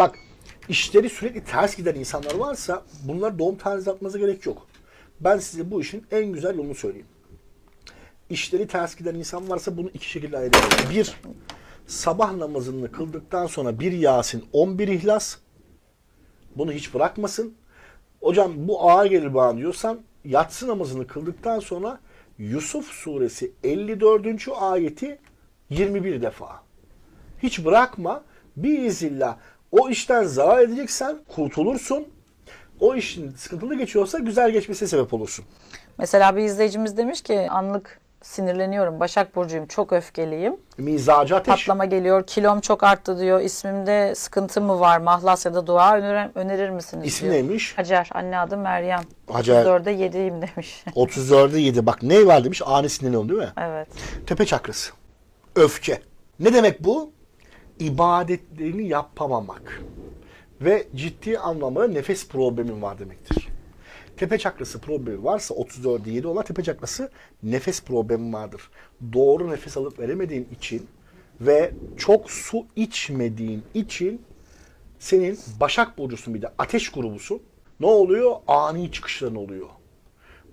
Bak işleri sürekli ters giden insanlar varsa bunlar doğum tarihi yapmanıza gerek yok. Ben size bu işin en güzel yolunu söyleyeyim. İşleri ters giden insan varsa bunu iki şekilde ayırabiliriz. Bir, sabah namazını kıldıktan sonra bir Yasin, 11 İhlas. Bunu hiç bırakmasın. Hocam bu ağır gelir bana diyorsan yatsı namazını kıldıktan sonra Yusuf suresi 54. ayeti 21 defa. Hiç bırakma. Biiznillah o işten zarar edeceksen kurtulursun. O işin sıkıntılı geçiyorsa güzel geçmesine sebep olursun. Mesela bir izleyicimiz demiş ki anlık sinirleniyorum. Başak Burcu'yum. Çok öfkeliyim. Mizacı ateş. Patlama geliyor. Kilom çok arttı diyor. İsmimde sıkıntı mı var? Mahlas ya da dua önerir, önerir misiniz İsmi diyor. neymiş? Hacer. Anne adı Meryem. Hacer. 34'e 7'yim demiş. 34'e 7. Bak ne var demiş? Ani sinirleniyorum değil mi? evet. Tepe çakrası. Öfke. Ne demek bu? İbadetlerini yapamamak. Ve ciddi anlamda nefes problemin var demektir. Tepe çakrası problemi varsa 34'e 7 olan tepe çakrası nefes problemi vardır. Doğru nefes alıp veremediğin için ve çok su içmediğin için senin Başak Burcu'sun bir de ateş grubusun. Ne oluyor? Ani çıkışların oluyor.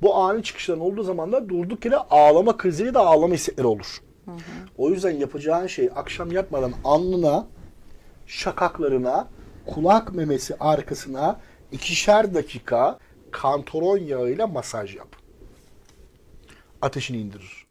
Bu ani çıkışların olduğu zaman da durduk yere ağlama kriziyle de ağlama hissetleri olur. O yüzden yapacağın şey akşam yatmadan alnına, şakaklarına, kulak memesi arkasına ikişer dakika kantaron yağıyla masaj yap. Ateşini indirir.